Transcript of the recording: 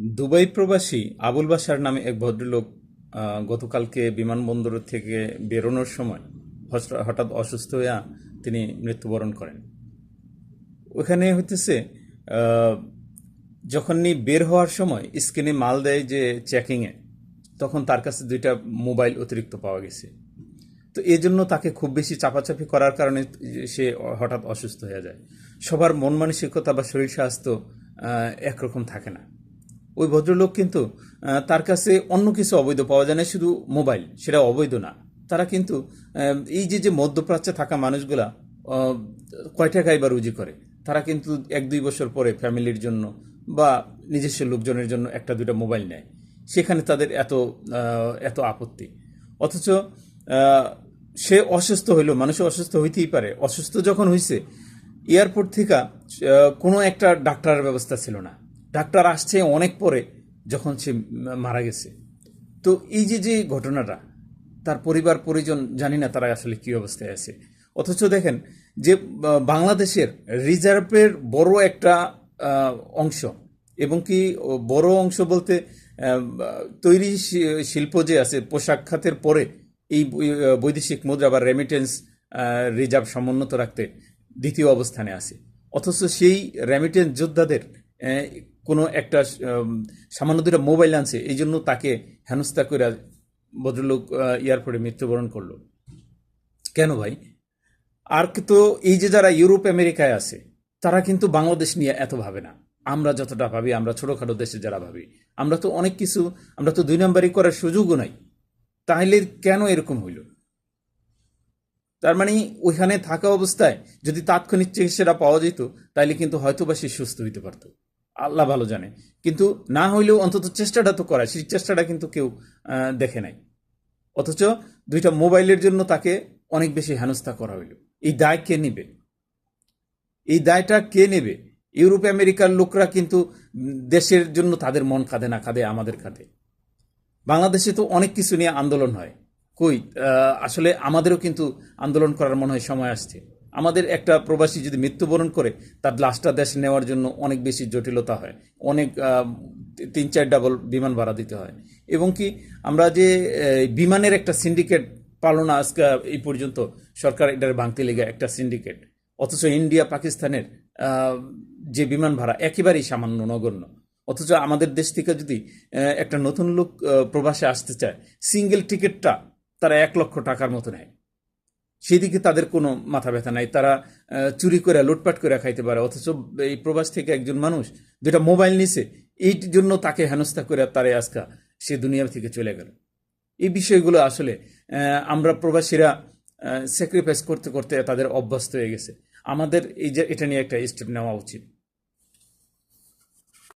Dubai প্রবাসী আবুল বাসার নামে এক ভদ্রলোক গতকালকে বিমানবন্দর থেকে বেরোনোর সময় হঠাৎ অসুস্থ হইয়া তিনি মৃত্যুবরণ করেন। ওখানে হইতেছে যখনই বের হওয়ার সময় স্ক্রিনে মাল দেয় যে চেকিংয়ে তখন তার কাছে দুইটা মোবাইল অতিরিক্ত পাওয়া গেছে। তো এই জন্য তাকে খুব বেশি চাপাচাপি করার কারণে সে হঠাৎ অসুস্থ হয়ে যায়। সবার মন মানসিকতা বা শরীর স্বাস্থ্য একরকম থাকে না। ওই ভদ্রলোক কিন্তু তার কাছে অন্য কিছু অবৈধ পাওয়া যায় না, শুধু মোবাইল, সেটা অবৈধ না। তারা কিন্তু এই যে যে মধ্যপ্রাচ্যে থাকা মানুষগুলা কয় টাকায় বা রুজি করে, তারা কিন্তু এক দুই বছর পরে ফ্যামিলির জন্য বা নিজস্ব লোকজনের জন্য একটা দুটো মোবাইল নেয়। সেখানে তাদের এত এত আপত্তি। অথচ সে অসুস্থ হইল মানুষ অসুস্থ হইতেই পারে। অসুস্থ যখন হয়েছে এয়ারপোর্ট থেকে কোনো একটা ডাক্তারের ব্যবস্থা ছিল না। ডাক্তার আসছে অনেক পরে যখন সে মারা গেছে। তো এই যে যে ঘটনাটা, তার পরিবার, পরিজন জানি না তারা আসলে কি অবস্থায় আছে। অথচ দেখেন যে বাংলাদেশের রিজার্ভের বড় একটা অংশ এবং কি বড় অংশ বলতে তৈরি শিল্প যে আছে, পোশাক খাতের পরে এই বৈদেশিক মুদ্রা বা রেমিটেন্স রিজার্ভ সমুন্নত রাখতে দ্বিতীয় অবস্থানে আছে। অথচ সেই রেমিটেন্স যোদ্ধাদের কোনো একটা সামান্য দুটা মোবাইল আনছে, এই জন্য তাকে হেনস্থা করে ভদ্রলোক এয়ারপোর্টে মৃত্যুবরণ করল। কেন ভাই? আর তো এই যে যারা ইউরোপ, আমেরিকায় আছে, তারা কিন্তু বাংলাদেশ নিয়ে এত ভাবে না। আমরা যতটা ভাবি, আমরা ছোটখাটো দেশে যারা ভাবি, আমরা তো অনেক কিছু, আমরা তো দুই নম্বরই করার সুযোগও নাই। তাহলে কেন এরকম হইল? তার মানে ওইখানে থাকা অবস্থায় যদি তাৎক্ষণিক চিকিৎসাটা পাওয়া যেত, তাহলে কিন্তু হয়তো বা সে সুস্থ হইতে পারতো। আল্লাহ ভালো জানে। কিন্তু না হইলেও অন্তত চেষ্টাটা তো করা সেই চেষ্টাটা কিন্তু কেউ দেখে নাই। অথচ দুইটা মোবাইলের জন্য তাকে অনেক বেশি হেনস্থা করা হইল। এই দায় কে নেবে? এই দায়টা কে নেবে? ইউরোপ, আমেরিকার লোকরা কিন্তু দেশের জন্য তাদের মন কাঁদে না, কাঁদে আমাদের কাঁদে বাংলাদেশে তো অনেক কিছু নিয়ে আন্দোলন হয়। কই আসলে আমাদেরও কিন্তু আন্দোলন করার মনে হয় সময় আসছে। আমাদের একটা প্রবাসী যদি মৃত্যুবরণ করে, তার লাশটা দেশে নেওয়ার জন্য অনেক বেশি জটিলতা হয়। অনেক তিন চার ডাবল বিমান ভাড়া দিতে হয়। এবং কি আমরা যে বিমানের একটা সিন্ডিকেট পালনা আজকে, এই পর্যন্ত সরকার এটার ভাঙতে লেগে একটা সিন্ডিকেট। অথচ ইন্ডিয়া, পাকিস্তানের যে বিমান ভাড়া একেবারেই সামান্য, নগণ্য। অথচ আমাদের দেশ থেকে যদি একটা নতুন লোক প্রবাসে আসতে চায়, সিঙ্গেল টিকিটটা তারা এক লক্ষ টাকার মতো নেয়। সেদিকে তাদের কোনো মাথা ব্যথা নাই। তারা চুরি করে লুটপাট করে খাইতে পারে। অথচ এই প্রবাস থেকে একজন মানুষ যেটা মোবাইল নিছে, এই জন্য তাকে হেনস্থা করে তারে আজকা সে দুনিয়া থেকে চলে গেল। এই বিষয়গুলো আসলে আমরা প্রবাসীরা স্যাক্রিফাইস করতে করতে তাদের অভ্যস্ত হয়ে গেছে। আমাদের এই যে, এটা নিয়ে একটা স্টেপ নেওয়া উচিত।